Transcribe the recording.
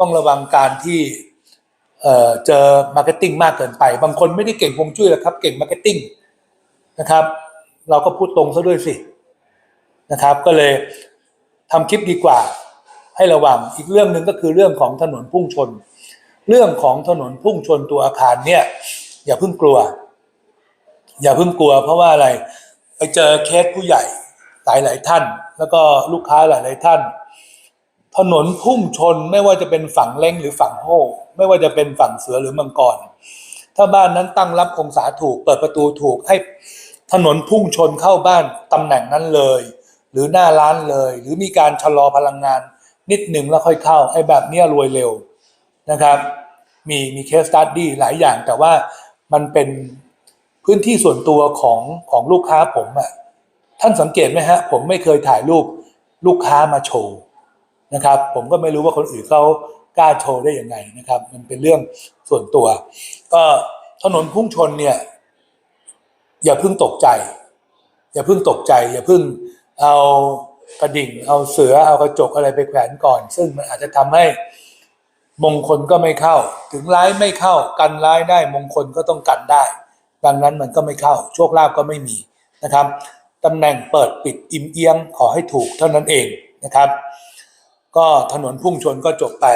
ต้องระวังการที่เเจอมาร์เก็ตติ้งมากเกินไป บางคนไม่ได้เก่งฮวงจุ้ยหรอกครับ เก่งมาร์เก็ตติ้งนะครับ เราก็พูดตรงซะด้วยสินะครับ ก็เลยทำคลิปดีกว่า ให้ระวังอีกเรื่องหนึ่งก็คือเรื่องของถนนพุ่งชน เรื่องของถนนพุ่งชนตัวอาคารเนี่ย อย่าเพิ่งกลัว อย่าเพิ่งกลัว เพราะว่าอะไร ไปเจอเคสผู้ใหญ่หลายหลายท่าน แล้วก็ลูกค้าหลายหลายท่าน ถนนพุ่งชนไม่ว่าจะเป็นฝั่งเล้งหรือฝั่งโฮไม่ว่าจะเป็นฝั่งเสือหรือมังกร ถ้าบ้านนั้นตั้งรับองศาถูกเปิดประตูถูกให้ถนนพุ่งชนเข้าบ้านตำแหน่งนั้นเลย หรือหน้าร้านเลย หรือมีการชะลอพลังงาน นิดหนึ่งแล้วค่อยเข้าไอ้แบบเนี้ยรวยเร็วนะครับ มีมีเคสตัดดี้หลายอย่างแต่ว่ามันเป็นพื้นที่ส่วนตัวของของลูกค้าผมอะท่านสังเกตไหมฮะผมไม่เคยถ่ายรูปลูกค้ามาโชว์ นะครับ ผมก็ไม่รู้ว่าคนอื่นเขากล้าโชว์ได้ยังไงนะครับ มันเป็นเรื่องส่วนตัว ก็ถนนพุ่งชนเนี่ย อย่าเพิ่งตกใจ อย่าเพิ่งตกใจ อย่าเพิ่งเอากระดิ่ง เอาเสือเอากระจกอะไรไปแขวนก่อน ซึ่งมันอาจจะทำให้มงคลก็ไม่เข้า ถึงร้ายไม่เข้า กันร้ายได้มงคลก็ต้องกันได้ ดังนั้นมันก็ไม่เข้า โชคลาภก็ไม่มีนะครับตำแหน่งเปิดปิดอิ่มเอียงขอให้ถูกเท่านั้นเองนะครับ ก็ถนนพุ่งชนก็จบไป